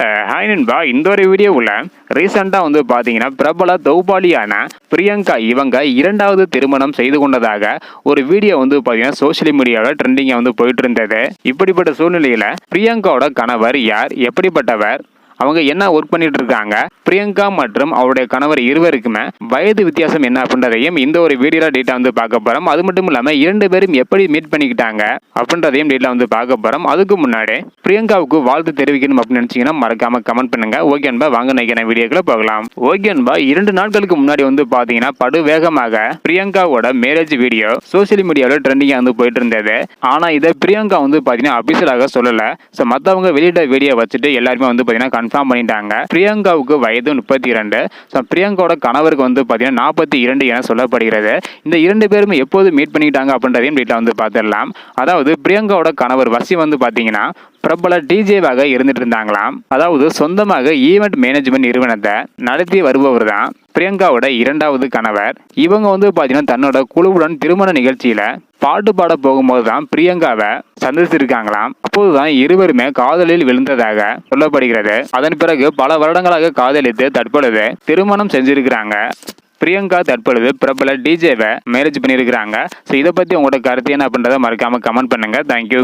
Hi நண்பா இந்த ஒரு வீடியோவில் ரீசெண்டாக வந்து பார்த்தீங்கன்னா பிரபல தௌபாலியான பிரியங்கா இவங்க இரண்டாவது திருமணம் செய்து கொண்டதாக ஒரு வீடியோ வந்து பார்த்தீங்கன்னா சோஷியல் மீடியாவில் ட்ரெண்டிங்காக வந்து போயிட்டு இருந்தது. இப்படிப்பட்ட சூழ்நிலையில் பிரியங்காவோட கணவர் யார்? எப்படிப்பட்டவர்? அவங்க என்ன ஒர்க் பண்ணிட்டு இருக்காங்க பிரியங்கா மற்றும் அவருடைய கணவர் இருவருக்குமே வயது வித்தியாசம் என்ன அப்படின்றதையும் இந்த ஒரு வீடியோ டேட்டா வந்து பார்க்க போறோம். அது மட்டும் இல்லாம இரண்டு பேரும் எப்படி மீட் பண்ணிக்கிட்டாங்க அப்படின்றதையும் டீட்டா வந்து பார்க்க போறோம். அதுக்கு முன்னாடி பிரியங்காவுக்கு வாழ்த்து தெரிவிக்கணும் அப்படின்னு நினைச்சீங்கன்னா மறக்காம கமெண்ட் பண்ணுங்க. ஓகே அன்பா வாங்க நினைக்கிற வீடியோக்குள்ள போகலாம். ஓகே அன்பா இரண்டு நாட்களுக்கு முன்னாடி வந்து பாத்தீங்கன்னா படு வேகமாக பிரியங்காவோட மேரேஜ் வீடியோ சோசியல் மீடியாவில் ட்ரெண்டிங்காக வந்து போயிட்டு இருந்தது. ஆனால் இதை பிரியங்கா வந்து பார்த்தீங்கன்னா அபிஷியலாக சொல்லலை. ஸோ மற்றவங்க வெளியிட்ட வீடியோ வச்சுட்டு எல்லாருமே வந்து பார்த்தீங்கன்னா கன்ஃபார்ம் பண்ணிட்டாங்க. பிரியங்காவுக்கு வயது முப்பத்தி இரண்டு ஸோ பிரியங்காவோட கணவருக்கு வந்து பாத்தீங்கன்னா நாற்பத்தி இரண்டு என சொல்லப்படுகிறது. இந்த இரண்டு பேரும் எப்போது மீட் பண்ணிட்டாங்க அப்படின்றதையும் வீட்டில் வந்து பார்த்துடலாம். அதாவது பிரியங்காவோட கணவர் வசி வந்து பாத்தீங்கன்னா பிரபல டிஜேவாக இருந்துட்டு இருந்தாங்களாம் அதாவது சொந்தமாக ஈவெண்ட் மேனேஜ்மெண்ட் நிறுவனத்தை நடத்தி வருபவர் தான் பிரியங்காவோட இரண்டாவது கணவர். இவங்க வந்து பார்த்தீங்கன்னா தன்னோட குழுவுடன் திருமண நிகழ்ச்சியில பாட்டு பாட போகும்போது தான் பிரியங்காவை சந்திச்சிருக்காங்களாம். அப்போதுதான் இருவருமே காதலில் விழுந்ததாக சொல்லப்படுகிறது. அதன் பிறகு பல வருடங்களாக காதலித்து தற்பொழுது திருமணம் செஞ்சிருக்கிறாங்க. பிரியங்கா தற்பொழுது பிரபல டிஜேவை மேரேஜ் பண்ணியிருக்கிறாங்க. ஸோ இதை பற்றி உங்களோட கருத்து என்ன அப்படின்றத மறக்காமல் கமெண்ட் பண்ணுங்கள் தேங்க்யூ